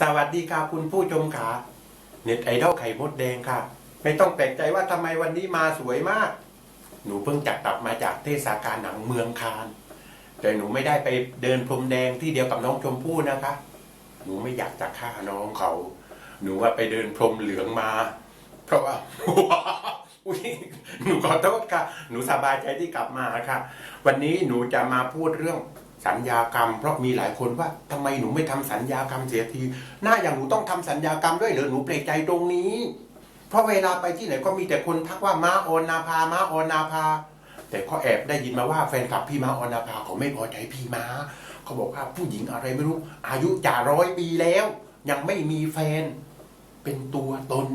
สวัสดีค่ะคุณผู้ชมขาเน็ตไอดอลไข่มดแดงค่ะ ไม่ต้องแปลกใจว่าทำไมวันนี้มาสวยมาก หนูเพิ่งจัดกลับมาจากเทศกาลหนังเมืองคานแต่หนูไม่ได้ไปเดินพรมแดงที่เดียวกับน้องชมพู่นะคะ หนูไม่อยากจะฆ่าน้องเขา หนูว่าไปเดินพรมเหลืองมา เพราะว่าอุ๊ยหนูขอโทษค่ะ หนูสบายใจที่กลับมาค่ะ วันนี้หนูจะมาพูดเรื่อง สัญญากรรม เพราะมีหลายคนว่าทำไมหนูไม่ทำสัญญากรรมเสียที หน้าอย่างหนูต้องทำสัญญากรรมด้วยเหรอหนูเปลกใจตรงนี้ เพราะเวลาไปที่ไหนก็มีแต่คนทักว่าม้าออนนาภาม้าออนนาภาแต่ก็แอบได้ยินมาว่าแฟนคลับพี่ม้าออนนาภาเขาไม่พอใจพี่ม้าเขาบอกว่าผู้หญิงอะไรไม่รู้ อายุจ่าร้อยปีแล้ว ยังไม่มีแฟน เป็นตัวตน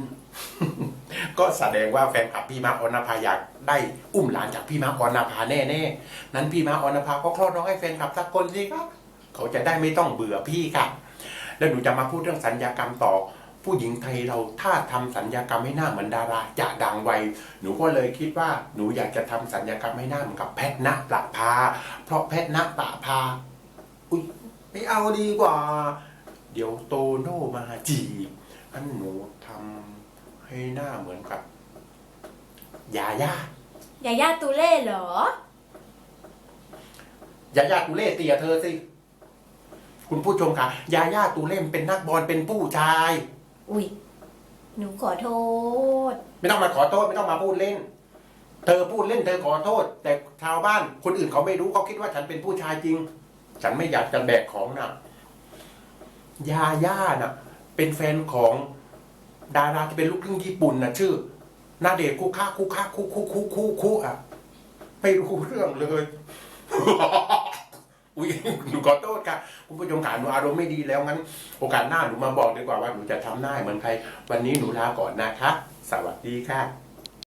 ก็แสดงว่าแฟนคลับพี่มาออนาภาอยากได้อุ้มหลานจากพี่มาออนาภาแน่ๆนั้นพี่มาออนาภาก็คลอดน้องให้แฟนคลับสักคนสิครับเขาจะได้ไม่ต้องเบื่อพี่ค่ะแล้วหนูจะมาพูดเรื่องสัญญากรรมต่อ ผู้หญิงไทยเราถ้าทำสัญญากรรมให้หน้าเหมือนดาราจะดังไวหนูก็เลยคิดว่าหนูอยากจะทำสัญญากรรมให้หน้าเหมือนกับแพทย์ณปะภา เพราะแพทย์ณปะภาอุ้ยไม่เอาดีกว่า เดี๋ยวโตโน่มาจีบอันหนูทำ ให้หน้าเหมือนกับยาย่ายาย่าตูเล่เหรอ ยาย่าตูเล่เตียเธอสิ คุณผู้ชมค่ะยาย่าตูเล่มเป็นนักบอลเป็นผู้ชาย อุ้ยหนูขอโทษ ไม่ต้องมาขอโทษไม่ต้องมาพูดเล่น เธอพูดเล่นเธอขอโทษ แต่ชาวบ้านคนอื่นเขาไม่รู้เขาคิดว่าฉันเป็นผู้ชายจริง ฉันไม่อยากจะแบกของนะยาย่าน่ะ เป็นแฟนของ ดาราที่เป็นลูกครึ่งญี่ปุ่นนะชื่อนาเดชน์คุค่าคุค่าคุคุคุคุคุอะไม่รู้เรื่องเลยอุ้ยหนูขอโทษค่ะคุณผู้ชมขาหนูอารมณ์ไม่ดีแล้วงั้น โอกาสหน้าหนูมาบอกดีกว่าว่าหนูจะทำหน้าเหมือนใคร วันนี้หนูลาก่อนนะคะ สวัสดีค่ะ